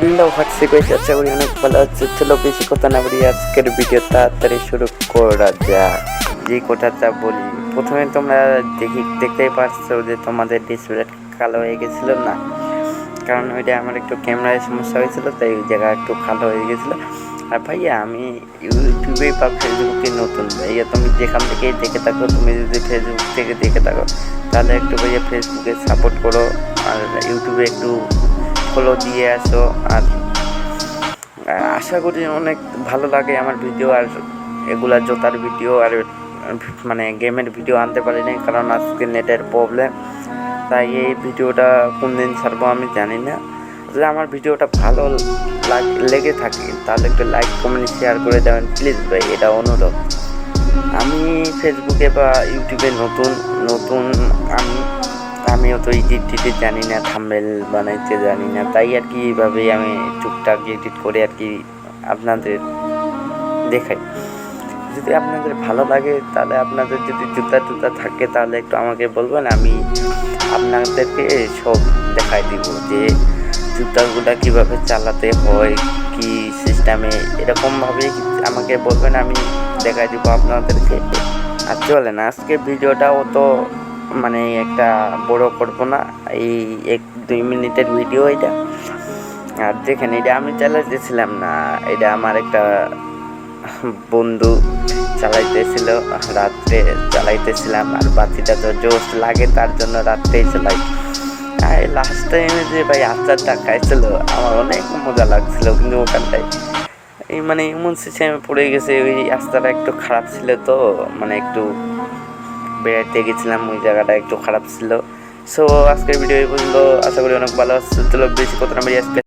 Hello WhatsApp এসে আশা অনেক ভালো আছে। চলো বেশি কথা না বলি, আজকের ভিডিও তাড়াতাড়ি শুরু করা যাক। যে কথাটা বলি, প্রথমে তোমরা দেখি, দেখতেই পারছ যে তোমাদের ডিসপ্লে কালো হয়ে গেছিল না? কারণ ওইটা আমার একটু ক্যামেরায় সমস্যা হয়েছিল, তাই ওই জায়গা একটু কালো হয়ে গেছিল। আর ভাইয়া, আমি ইউটিউবে বা ফেসবুকে নতুন। ভাইয়া, তুমি যেখান থেকেই দেখে থাকো, তুমি যদি ফেসবুক থেকে দেখে থাকো, তাহলে একটু ভাইয়া ফেসবুকে সাপোর্ট করো। আর ইউটিউবে একটু ফলো দিয়ে আসো আর আশা করি অনেক ভালো লাগে আমার ভিডিও আর এগুলা জোতার ভিডিও আর মানে গেমের ভিডিও আনতে পারি নাই কারণ আজকে নেটের প্রবলেম তাই এই ভিডিওটা কোন দিন ছাড়বো আমি জানি না। যদি আমার ভিডিওটা ভালো লেগে থাকে, তাহলে একটু লাইক কমেন্ট শেয়ার করে দেবেন প্লিজ ভাই, এটা অনুরোধ। আমি ফেসবুকে বা ইউটিউবে নতুন নতুন আমি আমিও তো এডিট টিডিট জানি না থাম্বেল বানাইতে জানি না। তাই আর কি এইভাবেই আমি টুকটাক এডিট করে আর কি আপনাদের দেখাই। যদি আপনাদের ভালো লাগে, তাহলে আপনাদের যদি জুতা টুতা থাকে, তাহলে একটু আমাকে বলবেন, আমি আপনাদেরকে সব দেখাই দিব যে জুতাগুলা কীভাবে চালাতে হয়, কি সিস্টেমে, এরকমভাবে আমাকে বলবেন, আমি দেখাই দিব আপনাদেরকে। আর চলেন আজকে ভিডিওটা অত মানে একটা বড় করব না, এই এক দুই মিনিটের ভিডিও এটা। আর দেখেন, এটা আমি চালাইতেছিলাম না, এটা আমার একটা বন্ধু চালাইতেছিল, রাত্রে চালাইতেছিলাম, আর বাতিটা তো জোশ লাগে তার জন্য রাত্রেই চালাই। আর লাস্ট টাইমে যে ভাই আচারটা খাইছিল, আমার অনেক মজা লাগছিল কিন্তু ওখানটায়। এই মানে এমন সিস্টেমে পড়ে গেছে, ওই রাস্তাটা একটু খারাপ ছিল তো মানে একটু বেড়াতে গেছিলাম, ওই জায়গাটা একটু খারাপ ছিল। সো আজকের ভিডিও এই পর্যন্ত। আশা করি অনেক ভালো আসছে চলো, বেশি কত না বেরিয়ে আজকে